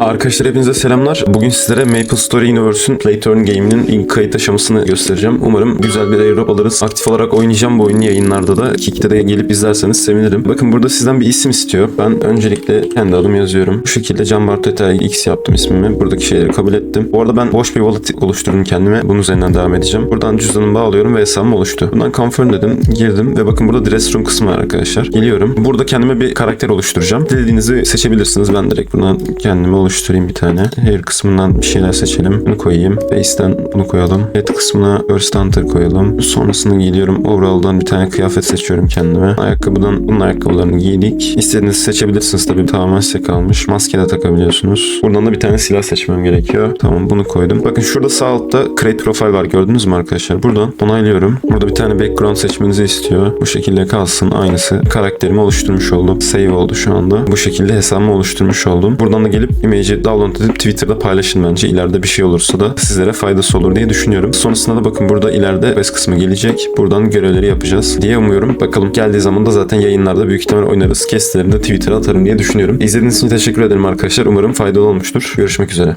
Arkadaşlar hepinize selamlar. Bugün sizlere Maple Story Universe'ün Playturn Game'inin ilk kayıt aşamasını göstereceğim. Umarım güzel bir airdrop alırız. Aktif olarak oynayacağım bu oyunu yayınlarda da. Kick'te de gelip izlerseniz sevinirim. Bakın burada sizden bir isim istiyor. Ben öncelikle kendi adımı yazıyorum. Bu şekilde Can Bartota X yaptım ismimi. Buradaki şeyleri kabul ettim. Bu arada ben boş bir wallet oluşturdum kendime. Bunun üzerinden devam edeceğim. Buradan cüzdanımı bağlıyorum ve hesabım oluştu. Bundan confirm dedim. Girdim ve bakın burada dress room kısmı var arkadaşlar. Geliyorum. Burada kendime bir karakter oluşturacağım. Dilediğinizi seçebilirsiniz. Ben direkt buradan kendime oluşturayım bir tane. Hair kısmından bir şeyler seçelim. Bunu koyayım. Face'ten bunu koyalım. Head kısmına First Hunter koyalım. Sonrasında geliyorum. Overall'dan bir tane kıyafet seçiyorum kendime. Ayakkabıdan bunun ayakkabılarını giydik. İstediğinizi seçebilirsiniz tabii. Tamamen size kalmış. Maske de takabiliyorsunuz. Buradan da bir tane silah seçmem gerekiyor. Tamam bunu koydum. Bakın şurada sağ altta Create Profile var. Gördünüz mü arkadaşlar? Buradan onaylıyorum. Burada bir tane background seçmenizi istiyor. Bu şekilde kalsın. Aynısı. Karakterimi oluşturmuş oldum. Save oldu şu anda. Bu şekilde hesabımı oluşturmuş oldum. Buradan da gelip image'i download edip Twitter'da paylaşın bence. İleride bir şey olursa da sizlere faydası olur diye düşünüyorum. Sonrasında da bakın burada ileride quest kısmı gelecek. Buradan görevleri yapacağız diye umuyorum. Bakalım geldiği zaman da zaten yayınlarda büyük ihtimal oynarız. Kestilerini de Twitter'a atarım diye düşünüyorum. İzlediğiniz için teşekkür ederim arkadaşlar. Umarım faydalı olmuştur. Görüşmek üzere.